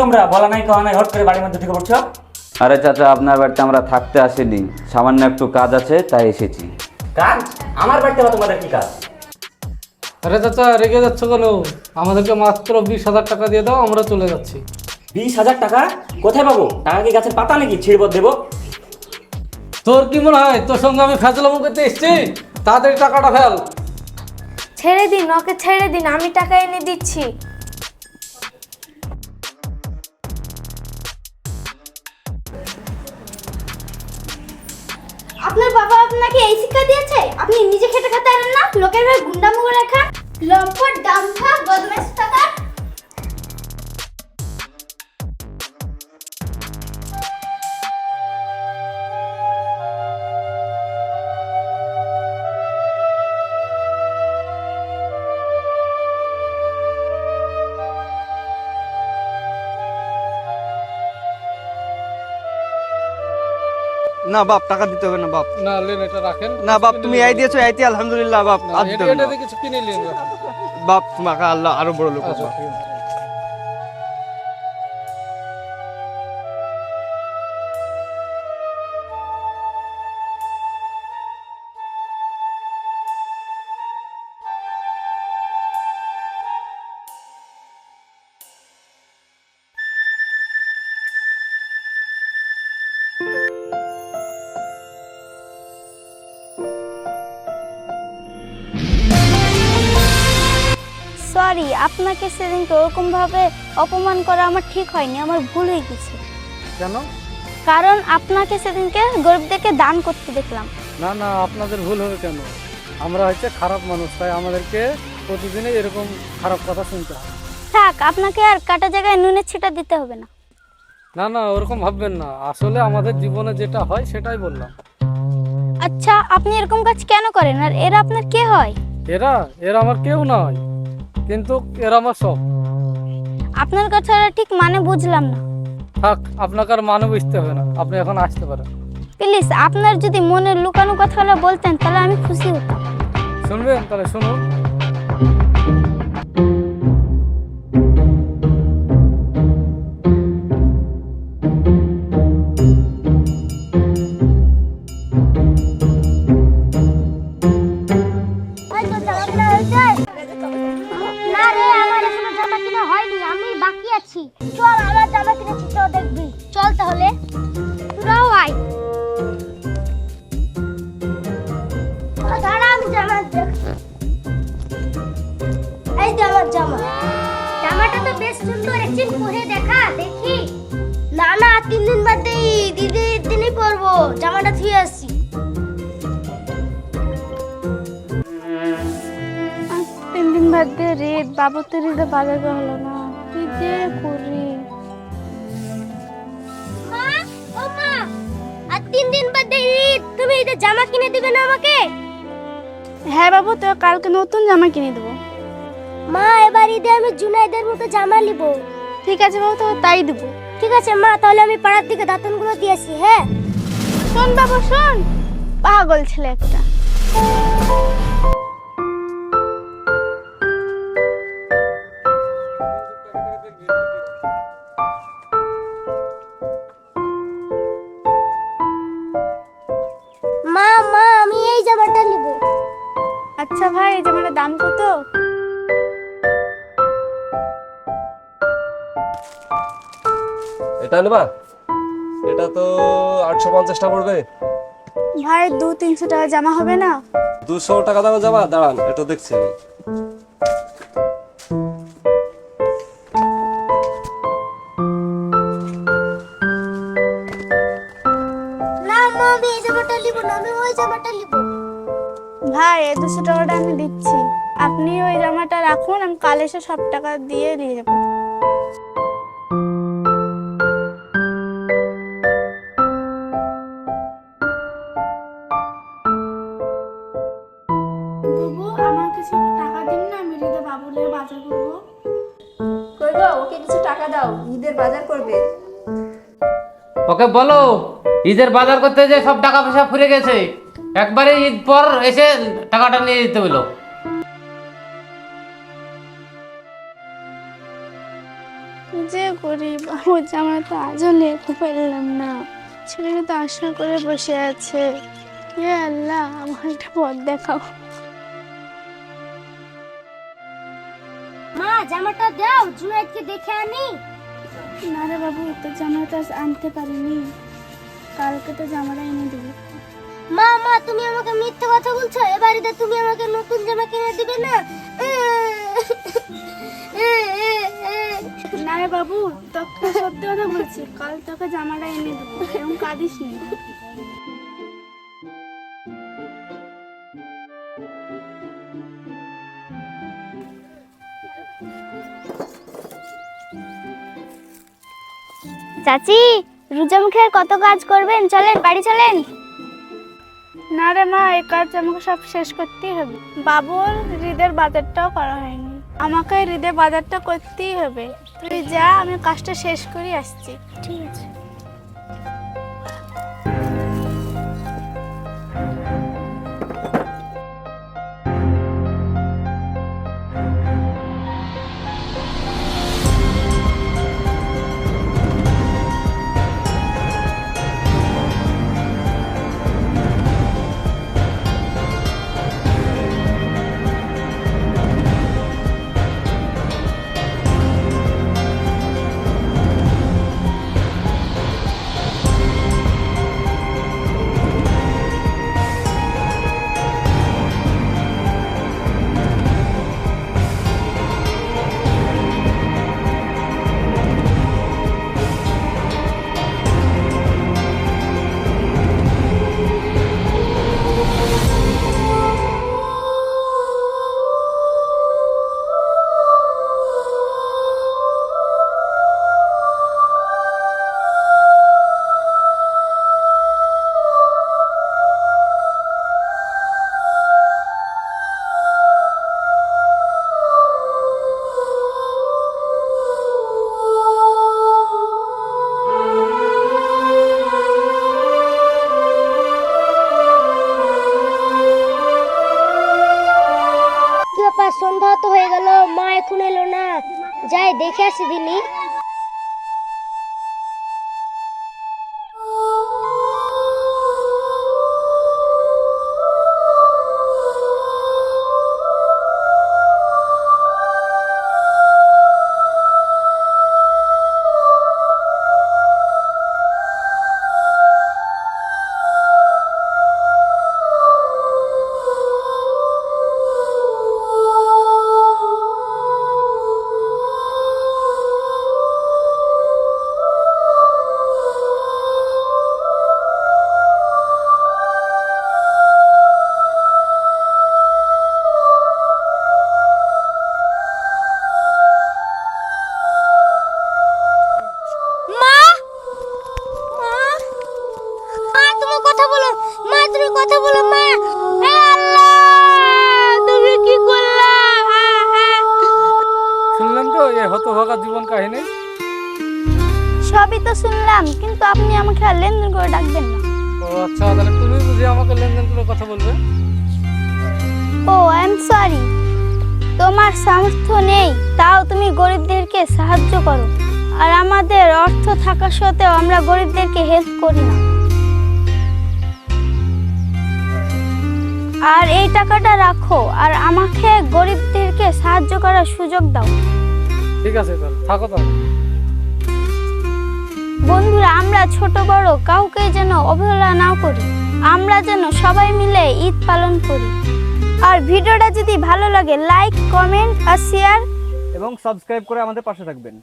তোমরা বলা নাই খাওয়া নাই হট করে বাড়ির মধ্যে ঢুকে পড়ছো? আরে চাচা আপনার বাড়িতে আমরা থাকতে আসিনি। সামান্য একটু কাজ আছে তাই এসেছি। কাজ? আমার বাড়িতে বা তোমাদের কি কাজ? আরে চাচা রেগে যাচ্ছ কেন? আমাদেরকে মাত্র বিশ হাজার টাকা দিয়ে দাও আমরা চলে যাচ্ছি। বিশ হাজার টাকা? কোথায় পাবো? টাকা কি গাছের পাতা নাকি? ছিড়বত দেবো। তোর কি মনে হয়? তোর সঙ্গে আমি ফেজলাম করতে এসছি? তাড়াতাড়ি টাকাটা ফেল। ছেড়ে দিন ওকে ছেড়ে দিন আমি টাকা এনে দিচ্ছি। আপনার বাবা আপনাকে এই শিক্ষা দিয়েছে? আপনি নিজে খেটে খেতে আনেন না? লোকের ভাই গুন্ডামুগো করে খান লম্পট ডাম্পা বদমাইশ টাকা না বাপ টাকা দিতে হবে না বাপ। না লেন এটা রাখেন। না বাপ তুমি এই দিয়েছ এইতে আলহামদুলিল্লাহ বাপ আর দিতে হবে না। এটা কিছু কিনে নিন বাপ তোমাকে আল্লাহ আরও বড় লোক আচ্ছা সরি আপনাকে সেদিনকে ওরকম ভাবে অপমান করা আমার ঠিক হয়নি আমার ভুল হয়ে গেছে। কেন? কারণ আপনাকে সেদিনকে গরিবদেরকে দান করতে দেখলাম। না না আপনাদের ভুল হবে কেন? আমরা হচ্ছে খারাপ মানুষ তাই আমাদেরকে প্রতিদিনই এরকম খারাপ কথা শুনতে হয়। থাক আপনাকে আর কাটা জায়গায় নুনের ছিটা দিতে হবে না। না না ওরকম ভাববেন না। আসলে আমাদের জীবনে যেটা হয় সেটাই বললাম। আচ্ছা আপনি এরকম কাজ কেন করেন? আর এরা আপনার কে হয়? এরা এরা আমার কেউ নয়। কিন্তু এরা আমার সব। আপনার কথাটা ঠিক মানে বুঝলাম না। থাক আপনাকে আর মানে বুঝতে হবে না। আপনি এখন আসতে পারেন। প্লিজ আপনার যদি মনের লুকানো কথাগুলো বলতেন তাহলে আমি খুশি হতাম। শুনবেন? তাহলে শুনুন। তিন দিন বাদ দিয়ে বাবু তো রেটে বাজার হলো না। কি যে করি। আর তিন দিন বাদ দিয়ে ঈদ তুমি ঈদের জামা কিনে দিবে না আমাকে? হ্যাঁ বাবু তো কালকে নতুন জামা কিনে দেবো। মা এবার ঈদে আমি জুনাইদের মতো জামা নিব। ঠিক আছে বাবু তো তাই দেবো। ঠিক আছে মা তাহলে আমি পাড়ার দিকে দাঁতনগুলো দিয়েছি হ্যাঁ? শোন বাবু শোন। পাগল ছেলে একটা। ভাই দাম কত? এটা নেবা এটা তো আটশো পঞ্চাশটা পড়বে। ভাই দু তিনশো টাকা জামা হবে না? দুশো টাকা দামে যাবা দাঁড়ান এটা দেখছি আমি। না মা আমি এই জামাটা নিব না আমি ওই জামাটা নিব। ভাই এই দুশো টাকাটা আমি দিচ্ছি। আপনি ওই জামাটা রাখুন আমি কাল এসে সব টাকা দিয়ে নিয়ে যাব। আমার কিছু টাকা দিন না আমি হৃদয় বাবুলে বাজার করব। কই ওকে কিছু টাকা দাও ঈদের বাজার করবে। ওকে বলো ঈদের বাজার করতে যে সব টাকা পয়সা ফুরে গেছে। একবারে ঈদ পর এসে টাকাটা নিয়ে যেতে বলো যে করি বাবু জামা তো আজও নিতে পারলাম না। ছেলেটা তো আশা করে বসে আছে। হে আল্লাহ আমার একটা পথ দেখাও। মা জামাটা দাও জুনাইদকে দেখে আনি। না রে বাবু তো জামাটা আনতে পারিনি। কালকে তো জামাটা এনে দিবি। মা মা তুমি আমাকে মিথ্যে কথা বলছো? এ বাড়িতে তুমি আমাকে নতুন জামা কিনে দিবে না? না রে বাবু তোকে সত্যি কথা বলছি। কাল তোকে জামাটা এনে দেবো। এরকম কাঁদিস নি। চাচি রুজা মুখে কত কাজ করবেন? চলেন বাড়ি চলেন। না রে মা, এই কাজ আমাকে সব শেষ করতেই হবে। বাবুর হৃদের বাজারটাও করা হয়নি। আমাকে হৃদের বাজারটা করতেই হবে। তুই যা, আমি কাজটা শেষ করে আসছি। ঠিক আছে। হতভাগা জীবন কাহিনী? সবই তো শুনলাম কিন্তু আপনি আমাকে আর লেনদেন করে ডাকবেন না। ও আচ্ছা তাহলে তুমি বুঝি আমাকে লেনদেন করে কথা বলবে? ও আই এম সরি তোমার সামর্থ্য নেই তাও তুমি গরিবদেরকে সাহায্য করো। আর আমাদের অর্থ থাকা সত্ত্বেও আমরা গরিবদেরকে হেল্প করি না। আর এই টাকাটা রাখো আর আমাকে গরিবদেরকে সাহায্য করার সুযোগ দাও। ঠিক আছে তাহলে থাকো তাহলে। বন্ধুরা আমরা ছোট বড় কাউকে যেন অবহেলা না করি আমরা যেন সবাই মিলে ঈদ পালন করি। আর ভিডিওটা যদি ভালো লাগে লাইক কমেন্ট আর শেয়ার এবং সাবস্ক্রাইব করে আমাদের পাশে থাকবেন।